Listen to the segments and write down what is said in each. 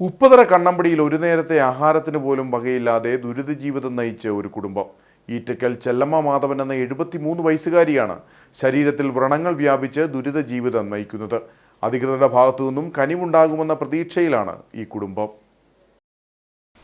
ഉപ്പതറ കണ്ണമ്പടിയിൽ ഒരു നേരത്തെ ആഹാരത്തിന് പോലും വകയില്ലാതെ ദുരിത ജീവിതം നയിച്ച ഒരു കുടുംബം. ഈറ്റക്കൽ ചെല്ലമ്മ മാധവൻ എന്ന എഴുപത്തിമൂന്ന് വയസ്സുകാരിയാണ് ശരീരത്തിൽ വ്രണങ്ങൾ വ്യാപിച്ച് ദുരിത ജീവിതം നയിക്കുന്നത്. അധികൃതരുടെ ഭാഗത്തു നിന്നും കനിവുണ്ടാകുമെന്ന പ്രതീക്ഷയിലാണ് ഈ കുടുംബം.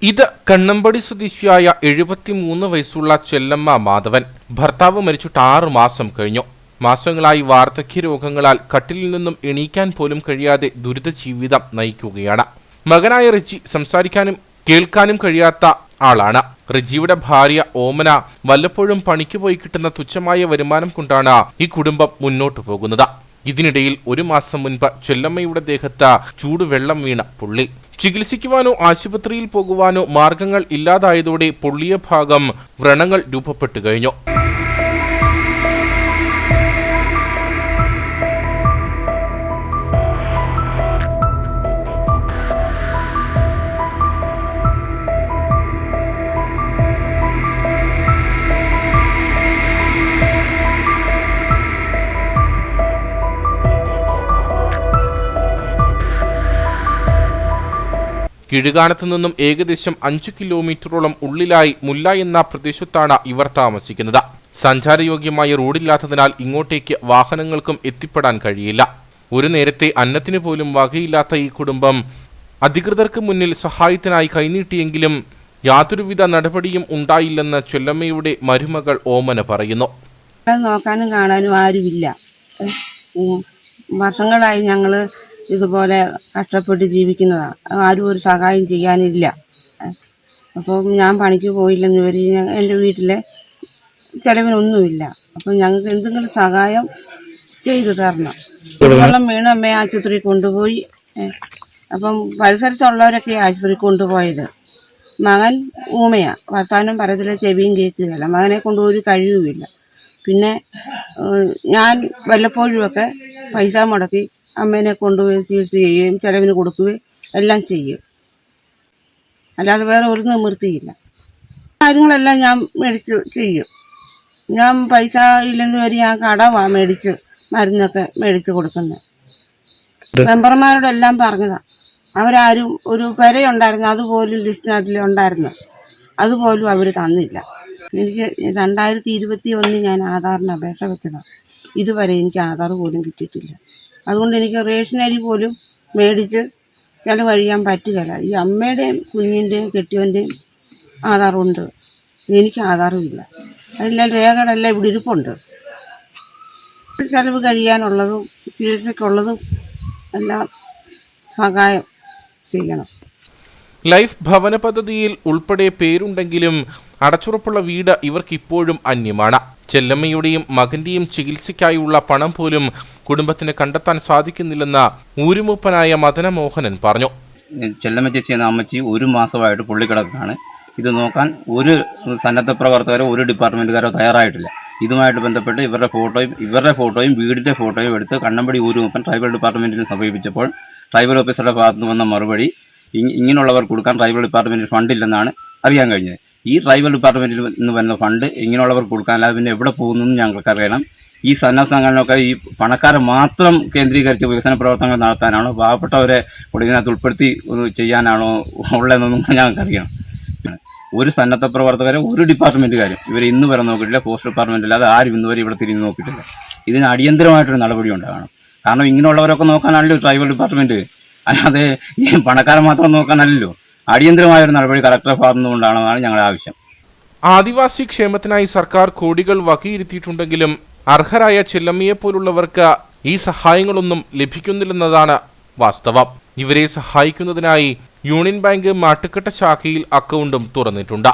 ഇത് കണ്ണമ്പടി സ്വദേശിയായ എഴുപത്തിമൂന്ന് വയസ്സുള്ള ചെല്ലമ്മ മാധവൻ ഭർത്താവ് മരിച്ചിട്ട് ആറു മാസം കഴിഞ്ഞു. മാസങ്ങളായി വാർദ്ധക്യ രോഗങ്ങളാൽ കട്ടിലിൽ നിന്നും എണീക്കാൻ പോലും കഴിയാതെ ദുരിത ജീവിതം നയിക്കുകയാണ്. മകനായ റിജി സംസാരിക്കാനും കേൾക്കാനും കഴിയാത്ത ആളാണ്. റിജിയുടെ ഭാര്യ ഓമന വല്ലപ്പോഴും പണിക്ക് പോയി കിട്ടുന്ന തുച്ഛമായ വരുമാനം കൊണ്ടാണ് ഈ കുടുംബം മുന്നോട്ടു പോകുന്നത്. ഇതിനിടയിൽ ഒരു മാസം മുൻപ് ചെല്ലമ്മയുടെ ദേഹത്ത് ചൂടുവെള്ളം വീണ പുള്ളി. ചികിത്സിക്കുവാനോ ആശുപത്രിയിൽ പോകുവാനോ മാർഗങ്ങൾ ഇല്ലാതായതോടെ പൊള്ളിയ ഭാഗം വ്രണങ്ങൾ രൂപപ്പെട്ടു കഴിഞ്ഞു. കിഴുകാനത്ത് നിന്നും ഏകദേശം അഞ്ചു കിലോമീറ്ററോളം ഉള്ളിലായി മുല്ല എന്ന പ്രദേശത്താണ് ഇവർ താമസിക്കുന്നത്. സഞ്ചാരയോഗ്യമായ റോഡില്ലാത്തതിനാൽ ഇങ്ങോട്ടേക്ക് വാഹനങ്ങൾക്കും എത്തിപ്പെടാൻ കഴിയില്ല. ഒരു നേരത്തെ അന്നത്തിന് പോലും വകയില്ലാത്ത ഈ കുടുംബം അധികൃതർക്ക് മുന്നിൽ സഹായത്തിനായി കൈനീട്ടിയെങ്കിലും യാതൊരുവിധ നടപടിയും ഉണ്ടായില്ലെന്ന് ചൊല്ലമ്മയുടെ മരുമകൾ ഓമന പറയുന്നു. നോക്കാനും കാണാനും ആരുമില്ല. വർഷങ്ങളായി ഞങ്ങൾ ഇതുപോലെ കഷ്ടപ്പെട്ട് ജീവിക്കുന്നതാണ് ആരും ഒരു സഹായം ചെയ്യാനില്ല. അപ്പോൾ ഞാൻ പണിക്ക് പോയില്ലെന്ന് വരി എന്റെ വീട്ടിലെ ചിലവിനൊന്നുമില്ല. അപ്പം ഞങ്ങൾക്ക് എന്തെങ്കിലും സഹായം ചെയ്തു തരണം. വെള്ളം വീണ് അമ്മയെ ആശുപത്രിയിൽ കൊണ്ടുപോയി. അപ്പം പരിസരത്തുള്ളവരൊക്കെ ആശുപത്രിയിൽ കൊണ്ടുപോയത്. മകൻ ഊമയാണ് വർത്താനം പറയത്തില്ല ചെവിയും കേൾക്കുകയില്ല. മകനെ കൊണ്ട് ഒരു പിന്നെ ഞാൻ വല്ലപ്പോഴുമൊക്കെ പൈസ മുടക്കി അമ്മേനെ കൊണ്ടുപോയി ചികിത്സ ചെയ്യുകയും ചിലവിന് കൊടുക്കുകയും എല്ലാം ചെയ്യും. അല്ലാതെ വേറെ ഒരു നിവൃത്തിയില്ല. കാര്യങ്ങളെല്ലാം ഞാൻ മേടിച്ച് ചെയ്യും. ഞാൻ പൈസ ഇല്ലെന്ന് വരെ ഞാൻ കടവാ മേടിച്ച് മരുന്നൊക്കെ മേടിച്ച് കൊടുക്കുന്നത് മെമ്പർമാരോടെല്ലാം പറഞ്ഞതാണ് അവരാരും ഒരു പെരയുണ്ടായിരുന്നു അതുപോലും ലിസ്റ്റിനകത്തിൽ ഉണ്ടായിരുന്നു അതുപോലും അവർ തന്നില്ല. എനിക്ക് രണ്ടായിരത്തി ഇരുപത്തി ഒന്നിൽ ഞാൻ ആധാറിന് അപേക്ഷ വെച്ചതാണ് ഇതുവരെ എനിക്ക് ആധാർ പോലും കിട്ടിയിട്ടില്ല. അതുകൊണ്ട് എനിക്ക് റേഷൻ അരി പോലും മേടിച്ച് ചിലവഴിയാൻ പറ്റുകയില്ല. ഈ അമ്മയുടെയും കുഞ്ഞിന്റെയും കെട്ടിയവന്റെയും ആധാറുണ്ട്. എനിക്ക് ആധാറും ഇല്ല. അതെല്ലാം രേഖകളെല്ലാം ഇവിടെ ഇരിപ്പുണ്ട്. ചിലവ് കഴിയാനുള്ളതും ചികിത്സയ്ക്കുള്ളതും എല്ലാം സഹായം ചെയ്യണം. ലൈഫ് ഭവന പദ്ധതിയിൽ ഉൾപ്പെടെ പേരുണ്ടെങ്കിലും അടച്ചുറപ്പുള്ള വീട് ഇവർക്ക് ഇപ്പോഴും അന്യമാണ്. ചെല്ലമ്മയുടെയും മകന്റെയും ചികിത്സയ്ക്കായുള്ള പണം പോലും കുടുംബത്തിന് കണ്ടെത്താൻ സാധിക്കുന്നില്ലെന്ന് ഊരുമൂപ്പനായ മദനമോഹനൻ പറഞ്ഞു. ചെല്ലമ്മ ചേച്ചി എന്ന അമ്മച്ചി ഒരു മാസമായിട്ട് പുള്ളിക്കിടക്കാണ്. ഇത് നോക്കാൻ ഒരു സന്നദ്ധ പ്രവർത്തകരോ ഒരു ഡിപ്പാർട്ട്മെന്റുകാരോ തയ്യാറായിട്ടില്ല. ഇതുമായിട്ട് ബന്ധപ്പെട്ട് ഇവരുടെ ഫോട്ടോയും ഇവരുടെ ഫോട്ടോയും വീടിന്റെ ഫോട്ടോയും എടുത്ത് കണ്ണമ്പടി ഊരുമൂപ്പൻ ട്രൈബൽ ഡിപ്പാർട്ട്മെന്റിനെ സമീപിച്ചപ്പോൾ ട്രൈബൽ ഓഫീസറുടെ ഭാഗത്തുനിന്ന് വന്ന മറുപടി. ഇങ്ങനെയുള്ളവർ കൊടുക്കാൻ ട്രൈബൽ ഡിപ്പാർട്ട്മെന്റിന് ഫണ്ടില്ലെന്നാണ് അറിയാൻ കഴിഞ്ഞത് ഈ ട്രൈബൽ ഡിപ്പാർട്ട്മെന്റിൽ നിന്ന് വരുന്ന ഫണ്ട് ഇങ്ങനെയുള്ളവർ കൊടുക്കാൻ അല്ലാതെ പിന്നെ എവിടെ പോകുന്നു ഞങ്ങൾക്കറിയണം. ഈ സന്നദ്ധ സംഘടനകളൊക്കെ ഈ പണക്കാരെ മാത്രം കേന്ദ്രീകരിച്ച് വികസന പ്രവർത്തനങ്ങൾ നടത്താനാണോ പാവപ്പെട്ടവരെ ഇതിനകത്ത് ഉൾപ്പെടുത്തി ചെയ്യാനാണോ ഉള്ളതെന്നൊന്നും ഞങ്ങൾക്കറിയണം. ഒരു സന്നദ്ധ പ്രവർത്തകരെ ഒരു ഡിപ്പാർട്ട്മെന്റുകാരും ഇവർ ഇന്ന് വരെ നോക്കിയിട്ടില്ല പോസ്റ്റ് ഡിപ്പാർട്ട്മെന്റ് അല്ലാതെ ആരും ഇന്ന് വരെ ഇവിടെ തിരിഞ്ഞ് നോക്കിയിട്ടില്ല. ഇതിന് അടിയന്തരമായിട്ടൊരു നടപടി ഉണ്ടാകണം. കാരണം ഇങ്ങനെയുള്ളവരൊക്കെ നോക്കാനാണല്ലോ ട്രൈബൽ ഡിപ്പാർട്ട്മെന്റ് അല്ലാതെ ഈ പണക്കാരെ മാത്രം നോക്കാനല്ലല്ലോ. അടിയന്തരമായൊരു നടപടി കളക്ടറെ ഭാഗത്തുനിന്നുകൊണ്ടാണെന്നാണ് ഞങ്ങളുടെ ആവശ്യം. ആദിവാസി ക്ഷേമത്തിനായി സർക്കാർ കോടികൾ വകയിരുത്തിയിട്ടുണ്ടെങ്കിലും അർഹരായ ചെല്ലമ്മയെ പോലുള്ളവർക്ക് ഈ സഹായങ്ങളൊന്നും ലഭിക്കുന്നില്ലെന്നതാണ് വാസ്തവം. ഇവരെ സഹായിക്കുന്നതിനായി യൂണിയൻ ബാങ്ക് മാട്ടുക്കെട്ട ശാഖയിൽ അക്കൗണ്ടും തുറന്നിട്ടുണ്ട്.